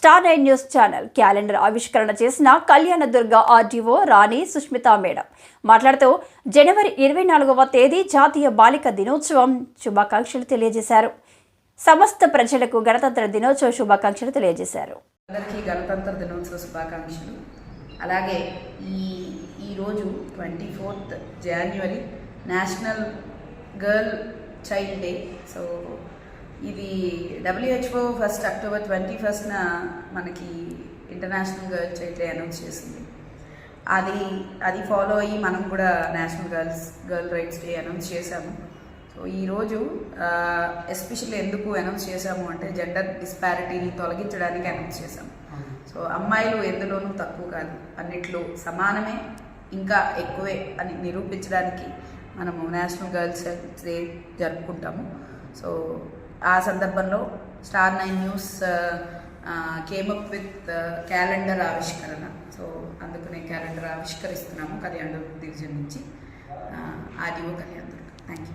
Star nine news channel calendar ఆవిష్కరణ చేసిన Kalyandurg RDO Rani Sushmita madam. మాట్లాడుతూ జనవరి ఇరవై నాలుగవ తేదీ జాతీయ బాలిక దినోత్సవం శుభాకాంక్షలు తెలియజేశారు. సమస్త ప్రజలకు గణతంత్ర దినోత్సవ శుభాకాంక్షలు తెలియజేశారు. అందరికీ గణతంత్ర దినోత్సవ శుభాకాంక్షలు. అలాగే ఈ ఈరోజు twenty fourth January national girl child day so ఇది డబ్ల్యూహెచ్ఓ ఫస్ట్ అక్టోబర్ ట్వంటీ ఫస్ట్న మనకి international girl child day announce చేసింది. అది అది ఫాలో అయ్యి మనం కూడా national girls girl rights day announce చేశాము. సో ఈరోజు ఎస్పెషల్లీ ఎందుకు అనౌన్స్ చేశాము అంటే జెండర్ డిస్పారిటీని తొలగించడానికి అనౌన్స్ చేశాము. సో అమ్మాయిలు ఎందులోనూ తక్కువ కాదు. అన్నిట్లో సమానమే ఇంకా ఎక్కువే అని నిరూపించడానికి మనము నేషనల్ గర్ల్స్ డే జరుపుకుంటాము. సో ఆ సందర్భంలో star nine news came up with calendar ఆవిష్కరణ. సో అందుకనే క్యాలెండర్ ఆవిష్కరిస్తున్నాము. కళ్యాణ డివిజన్ నుంచి ఆర్డీఓ కళ్యాణ్ థ్యాంక్ యూ